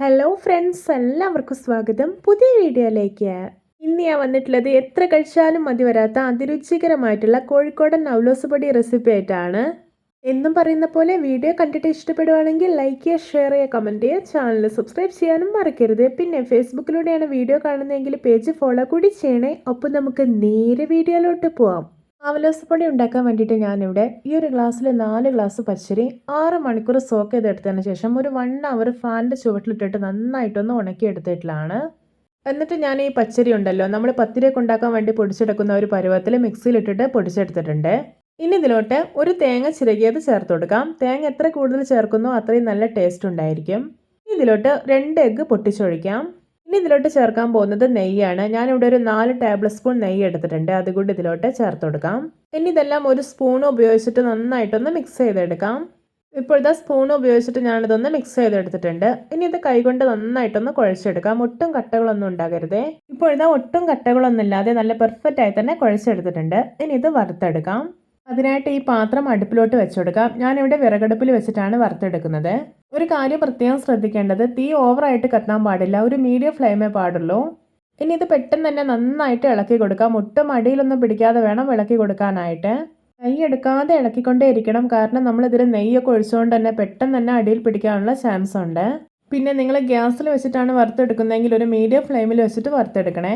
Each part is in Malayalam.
ഹലോ ഫ്രണ്ട്സ് എല്ലാവർക്കും സ്വാഗതം. പുതിയ വീഡിയോയിലേക്ക്. ഇന്ന് ഞാൻ വന്നിട്ടുള്ളത് എത്ര കഴിച്ചാലും മതി വരാത്ത അതിരുചികരമായിട്ടുള്ള കോഴിക്കോടൻ നവലോസ് പൊടി റെസിപ്പി ആയിട്ടാണ്. എന്നും പറയുന്ന പോലെ വീഡിയോ കണ്ടിട്ട് ഇഷ്ടപ്പെടുവാണെങ്കിൽ ലൈക്ക് ചെയ്യുക ഷെയർ ചെയ്യുക കമന്റ് ചെയ്യുക. ചാനൽ സബ്സ്ക്രൈബ് ചെയ്യാനും മറക്കരുത്. പിന്നെ ഫേസ്ബുക്കിലൂടെയാണ് വീഡിയോ കാണുന്നതെങ്കിൽ പേജ് ഫോളോ കൂടി ചെയ്യണേ. ഒപ്പം നമുക്ക് നേരെ വീഡിയോയിലോട്ട് പോവാം. ആവലോസ് പൊടി ഉണ്ടാക്കാൻ വേണ്ടിയിട്ട് ഞാനിവിടെ ഈ ഒരു ഗ്ലാസ്സിൽ നാല് ഗ്ലാസ് പച്ചരി ആറ് മണിക്കൂർ സോക്ക് ചെയ്തെടുത്തതിന് ശേഷം ഒരു വൺ അവർ ഫാനിന്റെ ചുവട്ടിലിട്ടിട്ട് നന്നായിട്ടൊന്ന് ഉണക്കിയെടുത്തിട്ടുള്ളതാണ് എന്നിട്ട് ഞാൻ ഈ പച്ചരി ഉണ്ടല്ലോ നമ്മൾ പത്തിരിയൊക്കെ ഉണ്ടാക്കാൻ വേണ്ടി പൊടിച്ചെടുക്കുന്ന ഒരു പരുവത്തിൽ മിക്സിയിലിട്ടിട്ട് പൊടിച്ചെടുത്തിട്ടുണ്ട്. ഇനി ഇതിലോട്ട് ഒരു തേങ്ങ ചിരകിയത് ചേർത്ത് കൊടുക്കാം. തേങ്ങ എത്ര കൂടുതൽ ചേർക്കുന്നോ അത്രയും നല്ല ടേസ്റ്റ് ഉണ്ടായിരിക്കും. ഇതിലോട്ട് രണ്ട് എഗ്ഗ് പൊട്ടിച്ചൊഴിക്കാം. ഇനി ഇതിലോട്ട് ചേർക്കാൻ പോകുന്നത് നെയ്യാണ്. ഞാനിവിടെ ഒരു നാല് ടേബിൾ സ്പൂൺ നെയ്യ് എടുത്തിട്ടുണ്ട്. അതുകൊണ്ട് ഇതിലോട്ട് ചേർത്ത് കൊടുക്കാം. ഇനി ഇതെല്ലാം ഒരു സ്പൂൺ ഉപയോഗിച്ചിട്ട് നന്നായിട്ടൊന്ന് മിക്സ് ചെയ്തെടുക്കാം. ഇപ്പോഴത്തെ സ്പൂൺ ഉപയോഗിച്ചിട്ട് ഞാനിതൊന്ന് മിക്സ് ചെയ്തെടുത്തിട്ടുണ്ട്. ഇനി ഇത് കൈകൊണ്ട് നന്നായിട്ടൊന്ന് കുഴച്ചെടുക്കാം. ഒട്ടും കട്ടകളൊന്നും ഉണ്ടാകരുതേ. ഇപ്പോഴത്തെ ഒട്ടും കട്ടകളൊന്നും ഇല്ലാതെ നല്ല പെർഫെക്റ്റ് ആയി തന്നെ കുഴച്ചെടുത്തിട്ടുണ്ട്. ഇനി ഇത് വറുത്തെടുക്കാം. അതിനായിട്ട് ഈ പാത്രം അടുപ്പിലോട്ട് വെച്ചെടുക്കാം ഞാനിവിടെ വിറകടുപ്പിൽ വെച്ചിട്ടാണ് വറുത്തെടുക്കുന്നത്. ഒരു കാര്യം പ്രത്യേകം ശ്രദ്ധിക്കേണ്ടത് തീ ഓവറായിട്ട് കത്താൻ പാടില്ല. ഒരു മീഡിയം ഫ്ലെയിമേ പാടുള്ളൂ. ഇനി ഇത് പെട്ടെന്ന് തന്നെ നന്നായിട്ട് ഇളക്കി കൊടുക്കാം. ഒട്ടും മടിയിലൊന്നും പിടിക്കാതെ വേണം ഇളക്കി കൊടുക്കാനായിട്ട്. കൈ എടുക്കാതെ ഇളക്കിക്കൊണ്ടേ ഇരിക്കണം. കാരണം നമ്മളിതിൽ നെയ്യൊക്കെ ഒഴിച്ചുകൊണ്ട് തന്നെ പെട്ടെന്ന് തന്നെ അടിയിൽ പിടിക്കാനുള്ള ചാൻസ് ഉണ്ട്. പിന്നെ നിങ്ങൾ ഗ്യാസിൽ വെച്ചിട്ടാണ് വറുത്തെടുക്കുന്നതെങ്കിൽ ഒരു മീഡിയം ഫ്ലെയിമിൽ വെച്ചിട്ട് വറുത്തെടുക്കണേ.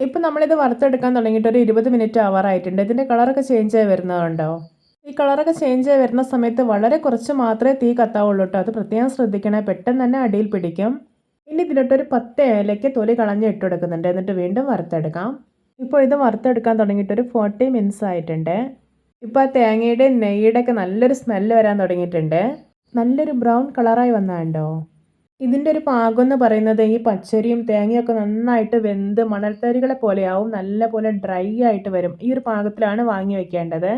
ഇപ്പം നമ്മളിത് വറുത്തെടുക്കാൻ തുടങ്ങിയിട്ട് ഒരു ഇരുപത് മിനിറ്റ് ആവാറായിട്ടുണ്ട് ഇതിന്റെ കളറൊക്കെ ചേഞ്ച് ആയി വരുന്നതുണ്ടോ? ഈ കളറൊക്കെ ചേഞ്ച് ആയി വരുന്ന സമയത്ത് വളരെ കുറച്ച് മാത്രമേ തീ കത്താവുള്ളൂ കേട്ടോ. അത് പ്രത്യേകം ശ്രദ്ധിക്കണേ. പെട്ടെന്ന് തന്നെ അടിയിൽ പിടിക്കും. ഇനി ഇതിലോട്ടൊരു പത്ത് ഏലയ്ക്ക് തൊലി കളഞ്ഞ് ഇട്ടെടുക്കുന്നുണ്ട് എന്നിട്ട് വീണ്ടും വറുത്തെടുക്കാം. ഇപ്പോൾ ഇത് വറുത്തെടുക്കാൻ തുടങ്ങിയിട്ട് ഒരു ഫോർട്ടി മിനിറ്റ്സ് ആയിട്ടുണ്ട്. ഇപ്പോൾ ആ തേങ്ങയുടെ നെയ്യുടെ ഒക്കെ നല്ലൊരു സ്മെല്ല് വരാൻ തുടങ്ങിയിട്ടുണ്ട്. നല്ലൊരു ബ്രൗൺ കളറായി വന്നാണ്ടോ ഇതിന്റെ ഒരു പാകം എന്ന് പറയുന്നത് ഈ പച്ചരിയും തേങ്ങയൊക്കെ നന്നായിട്ട് വെന്ത് മണൽത്തരികളെ പോലെയാവും നല്ല പോലെ ഡ്രൈ ആയിട്ട് വരും. ഈ ഒരു പാകത്തിലാണ് വാങ്ങി വെക്കേണ്ടത്.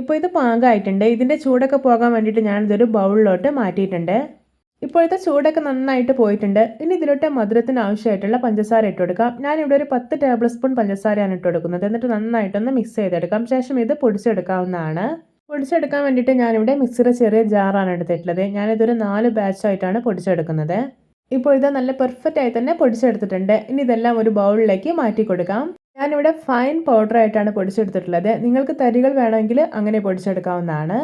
ഇപ്പോൾ ഇത് പാകമായിട്ടുണ്ട്. ഇതിന്റെ ചൂടൊക്കെ പോകാൻ വേണ്ടിയിട്ട് ഞാനിതൊരു ബൗളിലോട്ട് മാറ്റിയിട്ടുണ്ട്. ഇപ്പോഴത്തെ ചൂടൊക്കെ നന്നായിട്ട് പോയിട്ടുണ്ട്. ഇനി ഇതിലോട്ട് മധുരത്തിന് ആവശ്യമായിട്ടുള്ള പഞ്ചസാര ഇട്ട് കൊടുക്കാം. ഞാനിവിടെ ഒരു പത്ത് ടേബിൾ സ്പൂൺ പഞ്ചസാരയാണ് ഇട്ട് കൊടുക്കുന്നത്. എന്നിട്ട് നന്നായിട്ടൊന്ന് മിക്സ് ചെയ്തെടുക്കാം. ശേഷം ഇത് പൊടിച്ചെടുക്കാവുന്നതാണ്. പൊടിച്ചെടുക്കാൻ വേണ്ടിയിട്ട് ഞാനിവിടെ മിക്സിയുടെ ചെറിയ ജാറാണ് എടുത്തിട്ടുള്ളത്. ഞാനിതൊരു നാല് ബാച്ചായിട്ടാണ് പൊടിച്ചെടുക്കുന്നത്. ഇപ്പോൾ ഇത് നല്ല പെർഫെക്റ്റ് ആയി തന്നെ പൊടിച്ചെടുത്തിട്ടുണ്ട്. ഇനി ഇതെല്ലാം ഒരു ബൗളിലേക്ക് മാറ്റി കൊടുക്കാം ഞാനിവിടെ ഫൈൻ പൗഡർ ആയിട്ടാണ് പൊടിച്ചെടുത്തിട്ടുള്ളത്. നിങ്ങൾക്ക് തരികൾ വേണമെങ്കിൽ അങ്ങനെ പൊടിച്ചെടുക്കാവുന്നതാണ്.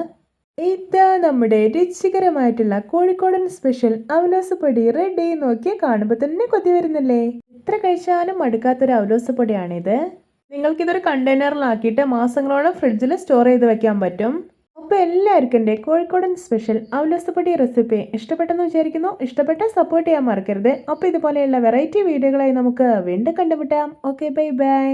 ഇതാ നമ്മുടെ രുചികരമായിട്ടുള്ള കോഴിക്കോടൻ സ്പെഷ്യൽ അവലോസ് പൊടി റെഡി നോക്കിയാൽ കാണുമ്പോൾ തന്നെ കൊതി വരുന്നില്ലേ? എത്ര കഴിച്ചാലും മടുക്കാത്തൊരു അവലോസ് പൊടിയാണിത്. നിങ്ങൾക്കിതൊരു കണ്ടെയ്നറിലാക്കിയിട്ട് മാസങ്ങളോളം ഫ്രിഡ്ജിൽ സ്റ്റോർ ചെയ്ത് വെക്കാൻ പറ്റും. അപ്പോൾ എല്ലാവർക്കും എന്റെ കോഴിക്കോടൻ സ്പെഷ്യൽ അവലസപ്പൊടി റെസിപ്പി ഇഷ്ടപ്പെട്ടെന്ന് വിചാരിക്കുന്നു. ഇഷ്ടപ്പെട്ട സപ്പോർട്ട് ചെയ്യാൻ മറക്കരുത്. അപ്പോൾ ഇതുപോലെയുള്ള വെറൈറ്റി വീഡിയോകളായി നമുക്ക് വീണ്ടും കണ്ടുമുട്ടാം. Okay bye bye.